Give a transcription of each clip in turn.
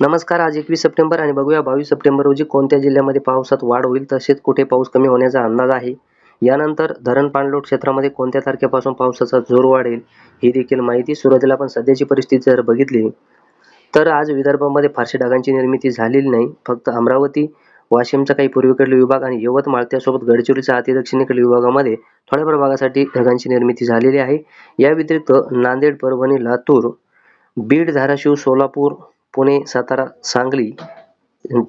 नमस्कार आज एकवीस सप्टेंबर आणि बघूया बावीस सप्टेंबर रोजी कोणत्या जिल्ह्यामध्ये पावसात वाढ होईल तसेच कुठे पाऊस कमी होण्याचा अंदाज आहे? यानंतर धरण पाणलोट क्षेत्रामध्ये कोणत्या तारखेपासून पावसाचा जोर वाढेल ही देखील माहिती सुरुवातीला आपण सध्याची परिस्थिती जर बघितली तर आज विदर्भामध्ये फारशी ढगांची निर्मिती झालेली नाही. फक्त अमरावती वाशिमचा काही पूर्वेकडील विभाग आणि यवतमाळ त्यासोबत गडचिरोलीच्या अतिदक्षिणेकडील विभागामध्ये थोड्याफार भागासाठी ढगांची निर्मिती झालेली आहे. या व्यतिरिक्त नांदेड परभणी लातूर बीड धाराशिव सोलापूर पुणे सातारा सांगली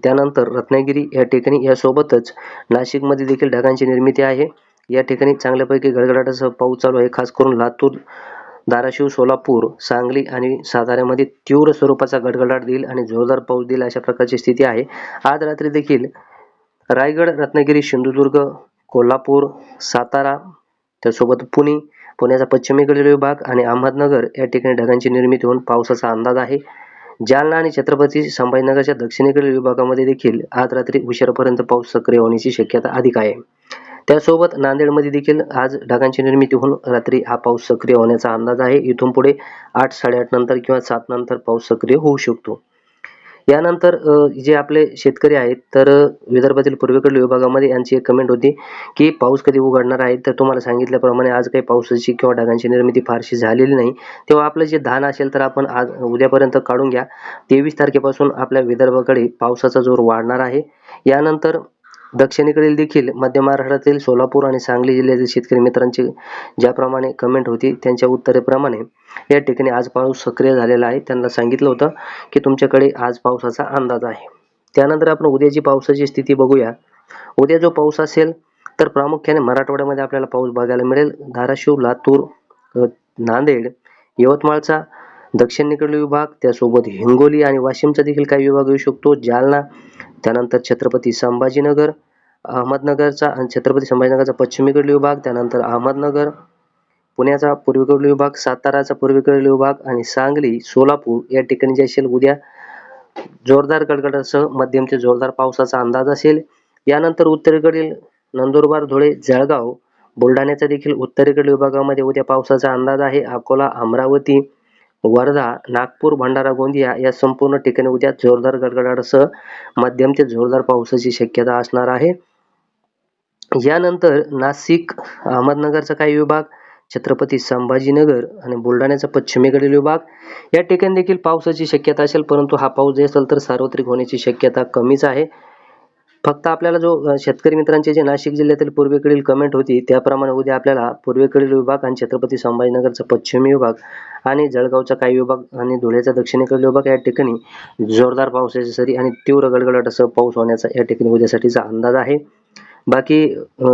त्यानंतर रत्नागिरी या ठिकाणी यासोबतच नाशिकमध्ये देखील ढगांची निर्मिती आहे. या ठिकाणी चांगल्यापैकी गडगडाटासह पाऊस चालू आहे. खास करून लातूर धाराशिव सोलापूर सांगली आणि साताऱ्यामध्ये तीव्र स्वरूपाचा गडगडाट देईल आणि जोरदार पाऊस देईल अशा प्रकारची स्थिती आहे. आज रात्री देखील रायगड रत्नागिरी सिंधुदुर्ग कोल्हापूर सातारा त्यासोबत पुणे पुण्याचा पश्चिमेकडील विभाग आणि अहमदनगर या ठिकाणी ढगांची निर्मिती होऊन पावसाचा अंदाज आहे. जालना आणि छत्रपती संभाजीनगरच्या दक्षिणेकडील विभागामध्ये देखील आज रात्री उशिरापर्यंत पाऊस सक्रिय होण्याची शक्यता अधिक आहे. त्यासोबत नांदेडमध्ये देखील आज ढगांची निर्मिती होऊन रात्री हा पाऊस सक्रिय होण्याचा अंदाज आहे. इथून पुढे आठ साडेआठ नंतर किंवा सात नंतर पाऊस सक्रिय होऊ शकतो. यानंतर जे आपले शेतकरी आहेत तर विदर्भातील पूर्वेकडील विभागामध्ये यांची एक कमेंट होती की पाऊस कधी उघडणार आहे? तर तुम्हाला सांगितल्याप्रमाणे आज काही पावसाची किंवा ढगांची निर्मिती फारशी झालेली नाही. तेव्हा आपलं जे धान असेल तर आपण आज उद्यापर्यंत काढून घ्या. तेवीस तारखेपासून आपल्या विदर्भाकडे पावसाचा जोर वाढणार आहे. यानंतर दक्षिणेकडील देखील मध्य महाराष्ट्रातील सोलापूर आणि सांगली जिल्ह्यातील शेतकरी मित्रांची ज्याप्रमाणे कमेंट होती त्यांच्या उत्तरेप्रमाणे या ठिकाणी आज पाऊस सक्रिय झालेला आहे. त्यांना सांगितलं होतं की तुमच्याकडे आज पावसाचा अंदाज आहे. त्यानंतर आपण उद्याची पावसाची स्थिती बघूया. उद्या जो पाऊस असेल तर प्रामुख्याने मराठवाड्यामध्ये आपल्याला पाऊस बघायला मिळेल. धाराशिव लातूर नांदेड यवतमाळचा दक्षिणेकडील विभाग त्यासोबत हिंगोली आणि वाशिमचा देखील काही विभाग येऊ शकतो. जालना त्यानंतर छत्रपती संभाजीनगर अहमदनगरचा आणि छत्रपती संभाजीनगरचा पश्चिमेकडील विभाग त्यानंतर अहमदनगर पुण्याचा पूर्वेकडील विभाग साताराचा पूर्वेकडील विभाग आणि सांगली सोलापूर या ठिकाणी जे असेल उद्या जोरदार गडगडासह मध्यम ते जोरदार पावसाचा अंदाज असेल. यानंतर उत्तरेकडील नंदुरबार धुळे जळगाव बुलढाण्याचा देखील उत्तरेकडील विभागामध्ये उद्या पावसाचा अंदाज आहे. अकोला अमरावती वर्धा नागपूर भंडारा गोंदिया या संपूर्ण ठिकाणी उद्या जोरदार गडगडाटासह मध्यम ते जोरदार पावसाची शक्यता असणार आहे. यानंतर नाशिक अहमदनगरचा काही विभाग छत्रपती संभाजीनगर आणि बुलढाण्याचा पश्चिमेकडील विभाग. या ठिकाणी देखील पावसाची शक्यता असेल परंतु हा पाऊस जे असेल तर सार्वत्रिक होण्याची शक्यता कमीच आहे. फक्त आपल्याला जो शेतकरी मित्रांचे जे नाशिक जिल्ह्यातील पूर्वेकडील कमेंट होती त्याप्रमाणे उद्या आपल्याला पूर्वेकडील विभाग आणि छत्रपती संभाजीनगरचा पश्चिमी विभाग आणि जळगावचा काही विभाग आणि धुळ्याचा दक्षिणेकडील विभाग या ठिकाणी जोरदार पावसाची सरी आणि तीव्र गडगडाटासह पाऊस होण्याचा या ठिकाणी उद्यासाठीचा अंदाज आहे. बाकी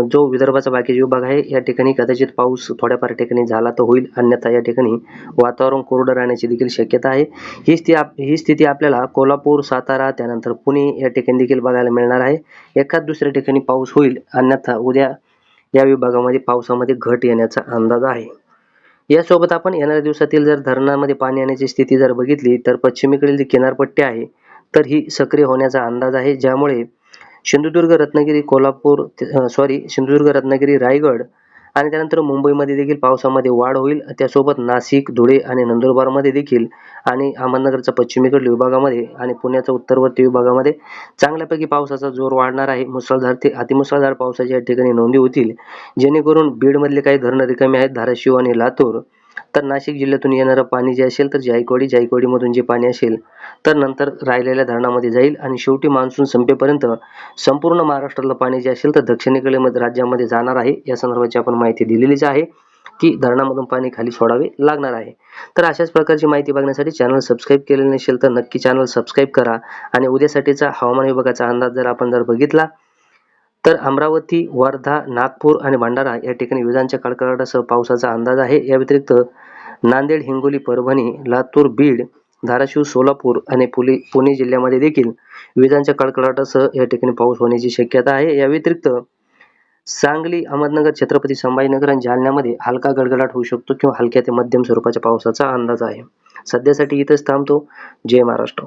जो विदर्भाचा बाकीचे विभाग आहे या ठिकाणी कदाचित पाऊस थोड्याफार ठिकाणी झाला तर होईल. अन्यथा या ठिकाणी वातावरण कोरडं राहण्याची देखील शक्यता आहे. ही स्थिती ही स्थिती आपल्याला कोल्हापूर सातारा त्यानंतर पुणे या ठिकाणी देखील बघायला मिळणार आहे. एखाद दुसऱ्या ठिकाणी पाऊस होईल अन्यथा उद्या या विभागामध्ये पावसामध्ये घट येण्याचा अंदाज आहे. यासोबत आपण येणाऱ्या दिवसातील जर धरणामध्ये पाणी येण्याची स्थिती जर बघितली तर पश्चिमेकडील जी किनारपट्टी आहे तर ही सक्रिय होण्याचा अंदाज आहे ज्यामुळे सिंधुदुर्ग रत्नागिरी कोल्हापूर सॉरी सिंधुदुर्ग रत्नागिरी रायगड आणि त्यानंतर मुंबईमध्ये देखील पावसामध्ये वाढ होईल. त्यासोबत नाशिक धुळे आणि नंदुरबारमध्ये देखील आणि अहमदनगरच्या पश्चिमेकडील विभागामध्ये आणि पुण्याच्या उत्तरवर्ती विभागामध्ये चांगल्यापैकी पावसाचा जोर वाढणार आहे. मुसळधार ते अतिमुसळधार पावसाच्या या ठिकाणी नोंदी होतील. जेणेकरून बीडमधले काही धरणं रिकामी आहेत. धाराशिव आणि लातूर तर नाशिक जिल्ह्यातून येणारं पाणी जे असेल तर जायकवाडी जायकवाडीमधून जे पाणी असेल तर नंतर राहिलेल्या धरणामध्ये जाईल आणि शेवटी मान्सून संपेपर्यंत संपूर्ण महाराष्ट्रातलं पाणी जे असेल तर दक्षिणेकडे राज्यामध्ये जाणार आहे. या संदर्भाची आपण माहिती दिलेलीच आहे की धरणामधून पाणी खाली सोडावे लागणार आहे. तर अशाच प्रकारची माहिती बघण्यासाठी चॅनल सबस्क्राईब केलेले नसेल तर नक्की चॅनल सबस्क्राईब करा आणि उद्यासाठीचा हवामान विभागाचा अंदाज जर आपण जर बघितला तर अमरावती वर्धा नागपूर आणि भंडारा या ठिकाणी विजांच्या कडकडाटासह पावसाचा अंदाज आहे. या व्यतिरिक्त नांदेड हिंगोली परभणी लातूर बीड धाराशिव सोलापूर आणि पुणे पुणे जिल्ह्यामध्ये देखील विजांच्या कडकडाटासह या ठिकाणी पाऊस होण्याची शक्यता आहे. या व्यतिरिक्त सांगली अहमदनगर छत्रपती संभाजीनगर आणि जालन्यामध्ये हलका गडगडाट होऊ शकतो किंवा हलक्या ते मध्यम स्वरूपाच्या पावसाचा अंदाज आहे. सध्यासाठी इथंच थांबतो. जय महाराष्ट्र.